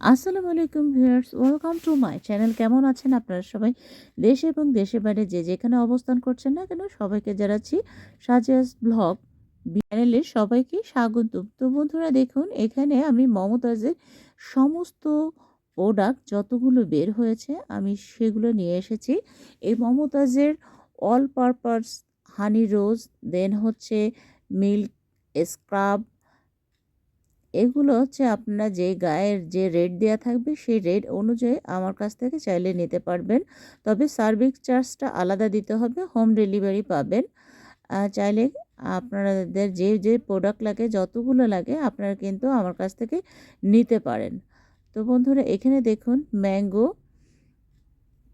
আসসালামু আলাইকুম viewers, welcome to my channel. কেমন আছেন আপনারা সবাই? দেশে এবং দেশের বাইরে যে যেখানে অবস্থান করছেন না কেন, সবাইকে জানাচ্ছি সাজিয়াস ব্লগ চ্যানেলে সবাইকে স্বাগত তো বন্ধুরা, দেখুন, এখানে আমি মমতাজের সমস্ত প্রোডাক্ট যতগুলো বের হয়েছে, আমি সেগুলো নিয়ে এসেছি। এই মমতাজের অল পারপাস হানি রোজ দেন হচ্ছে মিল্ক স্ক্রাব এগুলো হচ্ছে আপনারা যে গায়ের যে রেট দেওয়া থাকবে, সেই রেট অনুযায়ী আমার কাছ থেকে চাইলে নিতে পারবেন। তবে সার্ভিস চার্জটা আলাদা দিতে হবে, হোম ডেলিভারি পাবেন। চাইলে আপনাদের যে যে প্রোডাক্ট লাগে, যতগুলো লাগে, আপনারা কিন্তু আমার কাছ থেকে নিতে পারেন। তো বন্ধুরা, এখানে দেখুন, ম্যাঙ্গো,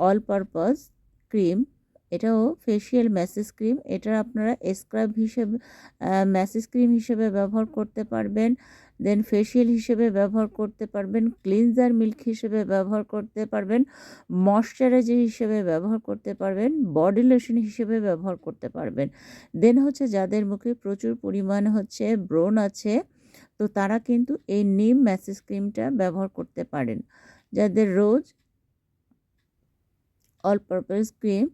অল পারপাস ক্রিম, এটাও ফেসিয়াল ম্যাসেজ ক্রিম, এটা আপনারা স্ক্রাব হিসেবে ম্যাসেজ ক্রিম হিসেবে ব্যবহার করতে পারবেন। দেন ফেসিয়াল হিসেবে ব্যবহার করতে পারবেন ক্লিনজার মিল্ক হিসেবে ব্যবহার করতে পারবেন ময়শ্চারাইজার হিসেবে ব্যবহার করতে পারবেন বডি লোশন হিসেবে ব্যবহার করতে পারবেন। দেন হচ্ছে যাদের মুখে প্রচুর পরিমাণ হচ্ছে ব্রণ আছে, তো তারা কিন্তু এই নিম ম্যাসেজ ক্রিমটা ব্যবহার করতে পারেন। যাদের রোজ all purpose cream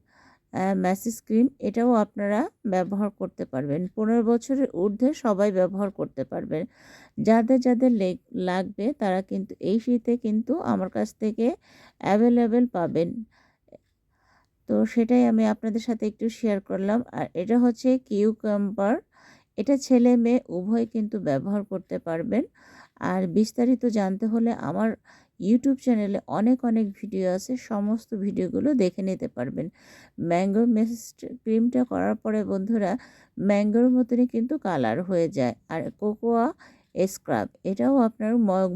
massage cream এটাও আপনারা ব্যবহার করতে পারবেন। পনেরো বছরের ঊর্ধ্বে সবাই ব্যবহার করতে পারবেন। যাদের যাদের লাগবে তারা কিন্তু এই শীতে কিন্তু আমার কাছ থেকে অ্যাভেলেবেল পাবেন। তো সেটাই আমি আপনাদের সাথে একটু শেয়ার করলাম। আর এটা হচ্ছে কিউ কিউকাম্বার এটা ছেলে মেয়ে উভয় কিন্তু ব্যবহার করতে পারবেন। আর বিস্তারিত জানতে হলে আমার ইউটিউব চ্যানেলে অনেক অনেক ভিডিও আছে। সমস্ত ভিডিওগুলো দেখে নিতে পারবেন। ম্যাঙ্গো মেসিস্ট ক্রিমটা করার পরে বন্ধুরা ম্যাঙ্গোর মতনই কিন্তু কালার হয়ে যায়। আর কোকোয়া স্ক্রাব এটাও আপনার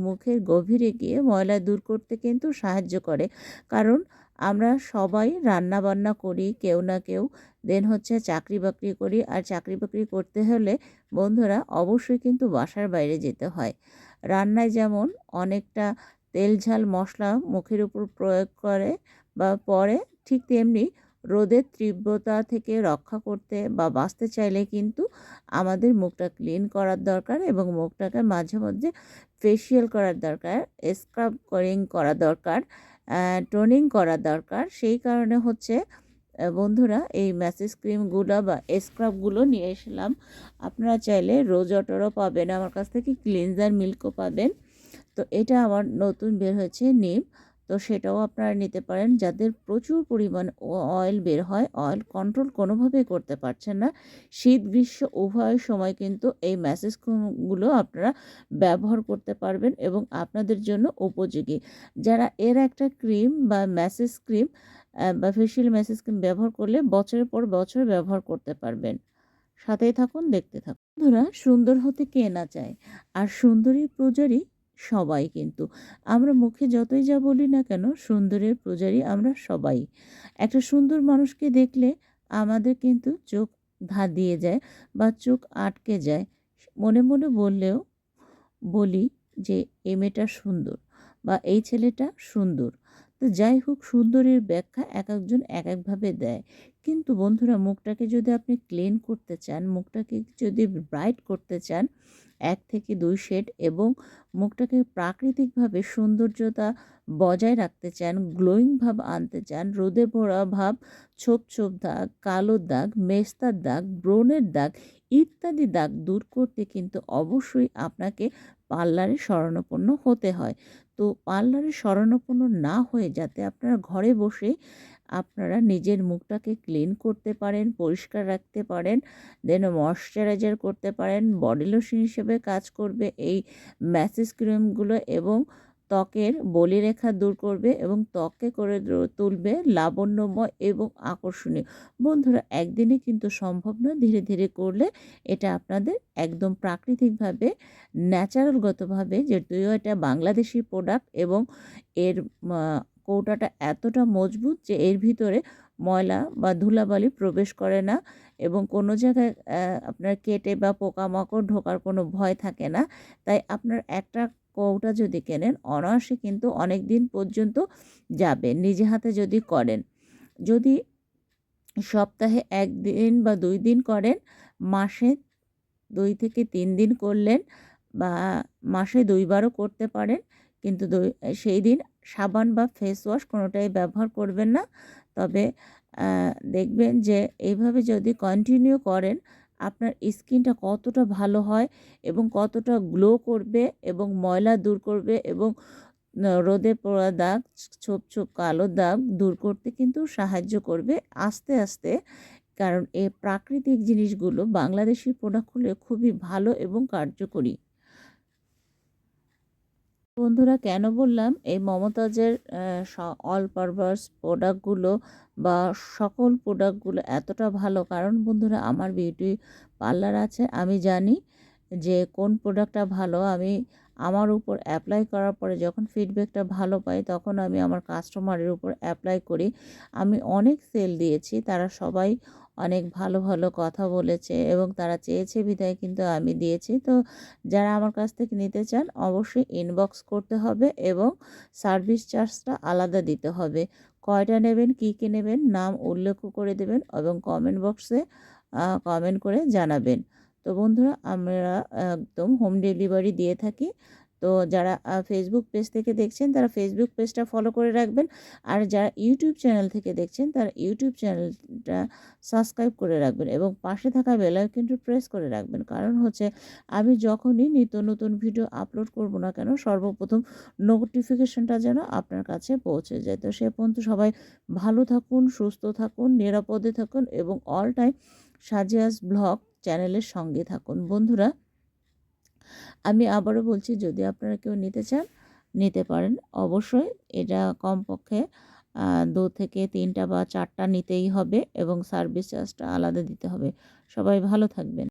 মুখের গভীরে গিয়ে ময়লা দূর করতে কিন্তু সাহায্য করে। কারণ আমরা সবাই রান্না বান্না করি, কেউ না কেউ দেন হচ্ছে চাকরি বাকরি করি। আর চাকরি বাকরি করতে হলে বন্ধুরা, অবশ্যই কিন্তু বাসার বাইরে যেতে হয়। রান্নায় যেমন অনেকটা তেল, ঝাল, মশলা মুখের উপর প্রয়োগ করে বা পরে ঠিক তেমনি রোদের তীব্রতা থেকে রক্ষা করতে বা বাঁচতে চাইলে কিন্তু আমাদের মুখটা ক্লিন করার দরকার এবং মুখটাকে মাঝে মধ্যে ফেসিয়াল করার দরকার, স্ক্রাব করিং করা দরকার টোনিং করা দরকার। সেই কারণে হচ্ছে বন্ধুরা এই ম্যাসেজ ক্রিমগুলো বা স্ক্রাবগুলো নিয়ে এসলাম। আপনারা চাইলে রোজ অটারও পাবেন, আমার কাছ থেকে ক্লিনজার মিল্কও পাবেন। তো এটা আমার নতুন বের হয়েছে নিম। তো সেটাও আপনারা নিতে পারেন। যাদের প্রচুর পরিমাণ অয়েল বের হয় অয়েল কন্ট্রোল কোনোভাবেই করতে পারছেন না। শীত, গ্রীষ্ম উভয় সময় কিন্তু এই ম্যাসেজগুলো আপনারা ব্যবহার করতে পারবেন এবং আপনাদের জন্য উপযোগী। যারা এর একটা ক্রিম বা ম্যাসেজ ক্রিম বা ফেসিয়াল ম্যাসেজ ক্রিম ব্যবহার করলে বছরের পর বছর ব্যবহার করতে পারবেন। সাথেই থাকুন, দেখতে থাকুন। বন্ধুরা, সুন্দর হতে কে না চায়? আর সুন্দরী প্রজারই সবাই কিন্তু। আমরা মুখে যতই যা বলি না কেন, সুন্দরের পূজারি আমরা সবাই। একটা সুন্দর মানুষকে দেখলে আমাদের কিন্তু চোখ ধা দিয়ে যায় বা চোখ আটকে যায়। মনে মনে বললেও বলি যে, এ মেয়েটা সুন্দর বা এই ছেলেটা সুন্দর। তো যাই হোক, সুন্দরের ব্যাখ্যা এক একজন এক একভাবে দেয়। কিন্তু বন্ধুরা মুখটাকে যদি আপনি ক্লিন করতে চান, মুখটাকে যদি ব্রাইট করতে চান, এক থেকে দুই শেড এবং মুখটাকে প্রাকৃতিকভাবে সৌন্দর্যতা বজায় রাখতে চান গ্লোয়িং ভাব আনতে চান, রোদে পড়া ভাব, ছোপ ছোপ দাগ, কালো দাগ, মেস্তার দাগ ব্রণের দাগ ইত্যাদি দাগ দূর করতে কিন্তু অবশ্যই আপনাকে পার্লারে শরণাপন্ন হতে হয়। তো পার্লারে শরণাপন্ন না হয়ে যাতে আপনারা ঘরে বসে আপনারা নিজের মুখটাকে ক্লিন করতে পারেন, পরিষ্কার রাখতে পারেন দেন ময়শ্চারাইজার করতে পারেন বডি লোশন হিসেবে কাজ করবে, এই ম্যাসেজ ক্রিমগুলো এবং ত্বকের বলিরেখা দূর করবে এবং ত্বককে করে তুলবে লাবণ্যময় এবং আকর্ষণীয়। বন্ধুরা, একদিনে কিন্তু সম্ভব নয় ধীরে ধীরে করলে, এটা আপনাদের একদম প্রাকৃতিকভাবে ন্যাচারালগতভাবে যেহেতু এটা বাংলাদেশি প্রোডাক্ট এবং এর কৌটাটা এতটা মজবুত যে এর ভিতরে ময়লা বা ধুলাবালি প্রবেশ করে না এবং কোনো জায়গায় আপনার কেটে বা পোকামাকড় ঢোকার কোনো ভয় থাকে না। তাই আপনার একটা কৌটা যদি কেনেন, অনায়াসে কিন্তু অনেক দিন পর্যন্ত যাবে, নিজে হাতে যদি করেন। যদি সপ্তাহে একদিন বা দুই দিন করেন, মাসে দুই থেকে তিন দিন করলেন বা মাসে দুইবারও করতে পারেন, কিন্তু সেই দিন সাবান বা ফেস ওয়াশ কোনোটাই ব্যবহার করবেন না। তবে দেখবেন যে এইভাবে যদি কন্টিনিউ করেন, আপনার স্কিনটা কতটা ভালো হয় এবং কতটা গ্লো করবে এবং ময়লা দূর করবে এবং রোদে পড়া দাগ, ছোপ ছোপ কালো দাগ দূর করতে কিন্তু সাহায্য করবে আস্তে আস্তে। কারণ এ প্রাকৃতিক জিনিসগুলো বাংলাদেশি প্রোডাক্টগুলো খুবই ভালো এবং কার্যকরী। বন্ধুরা কেন বললাম? এই মমতাজের অল পারপাস প্রোডাক্টগুলো বা সকল প্রোডাক্টগুলো এতটা ভালো। কারণ বন্ধুরা, আমার বিউটি পার্লার আছে। আমি জানি যে কোন প্রোডাক্টটা ভালো। আমি আমার উপর অ্যাপ্লাই করার পরে যখন ফিডব্যাকটা ভালো পাই, তখন আমি আমার কাস্টমারের উপর অ্যাপ্লাই করি। আমি অনেক সেল দিয়েছি, তারা সবাই অনেক ভালো ভালো কথা বলেছে এবং তারা চেয়েছে বিদায়, কিন্তু আমি দিয়েছি। তো যারা আমার কাছ থেকে নিতে চান, অবশ্যই ইনবক্স করতে হবে এবং সার্ভিস চার্জটা আলাদা দিতে হবে। কয়টা নেবেন, কী কী নেবেন, নাম উল্লেখ করে দেবেন এবং কমেন্ট বক্সে কমেন্ট করে জানাবেন। তো বন্ধুরা, আমরা একদম হোম ডেলিভারি দিয়ে থাকি। তো যারা ফেসবুক পেজ থেকে দেখছেন, তারা ফেসবুক পেজটা ফলো করে রাখবেন। আর যারা ইউটিউব চ্যানেল থেকে দেখছেন, তারা ইউটিউব চ্যানেলটা সাবস্ক্রাইব করে রাখবেন এবং পাশে থাকা বেল আইকনটি প্রেস করে রাখবেন। কারণ হচ্ছে, আমি যখনই নিত্য নতুন ভিডিও আপলোড করব না কেন, সর্বপ্রথম নোটিফিকেশনটা যেন আপনার কাছে পৌঁছে যায়। তো সে পর্যন্ত সবাই ভালো থাকুন, সুস্থ থাকুন, নিরাপদে থাকুন এবং অল টাইম সাজিয়াস ব্লগ চ্যানেলের সঙ্গে থাকুন। বন্ধুরা, আমি আবারও বলছি, যদি আপনারা কেউ নিতে চান, নিতে পারেন। অবশ্যই এটা কমপক্ষে দু থেকে তিনটা বা চারটা নিতেই হবে এবং সার্ভিস চার্জটা আলাদা দিতে হবে। সবাই ভালো থাকবেন।